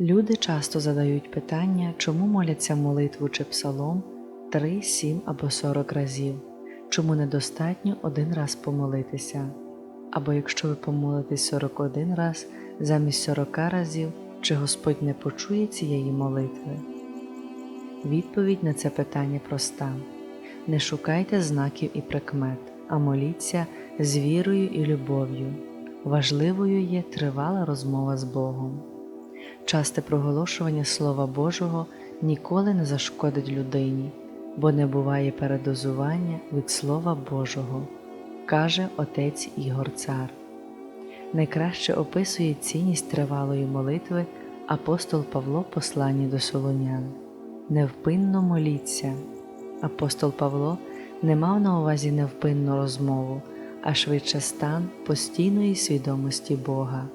Люди часто задають питання, чому моляться молитву чи псалом 3, 7 або 40 разів, чому недостатньо один раз помолитися, або якщо ви помолитесь 41 раз замість 40 разів, чи Господь не почує цієї молитви? Відповідь на це питання проста: не шукайте знаків і прикмет, а моліться з вірою і любов'ю. Важливою є тривала розмова з Богом. Часте проголошування Слова Божого ніколи не зашкодить людині, бо не буває передозування від Слова Божого, каже отець Ігор Цар. Найкраще описує цінність тривалої молитви апостол Павло посланні до Солонян. Невпинно моліться. Апостол Павло не мав на увазі невпинну розмову, а швидше стан постійної свідомості Бога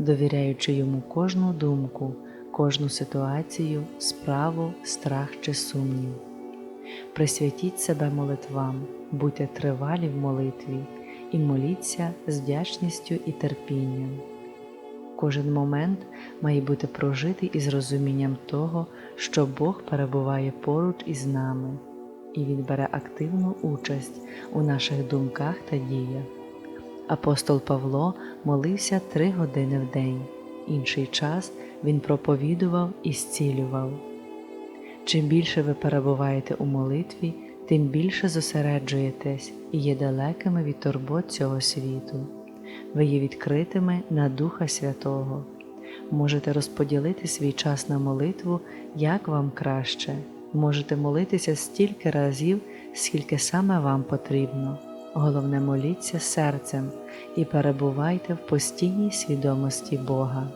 довіряючи йому кожну думку, кожну ситуацію, справу, страх чи сумнів. Присвятіть себе молитвам, будьте тривалі в молитві і моліться з вдячністю і терпінням. Кожен момент має бути прожитий із розумінням того, що Бог перебуває поруч із нами, і Він бере активну участь у наших думках та діях. Апостол Павло молився три години в день, інший час він проповідував і зцілював. Чим більше ви перебуваєте у молитві, тим більше зосереджуєтесь і є далекими від турбот цього світу. Ви є відкритими на Духа Святого. Можете розподілити свій час на молитву, як вам краще. Можете молитися стільки разів, скільки саме вам потрібно. Головне моліться серцем і перебувайте в постійній свідомості Бога.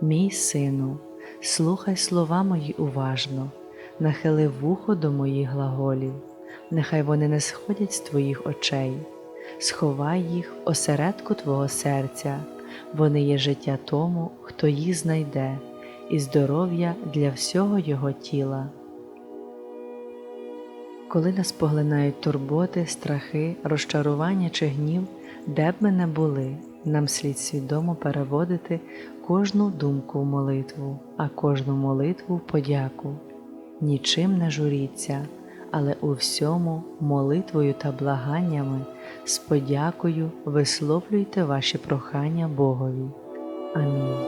Мій сину, слухай слова мої уважно, нахили вухо до моїх глаголів, нехай вони не сходять з твоїх очей, сховай їх в осередку твого серця, вони є життя тому, хто їх знайде, і здоров'я для всього його тіла. Коли нас поглинають турботи, страхи, розчарування чи гнів, де б ми не були, нам слід свідомо переводити кожну думку в молитву, а кожну молитву в подяку. Нічим не журіться, але у всьому молитвою та благаннями з подякою висловлюйте ваші прохання Богові. Амінь.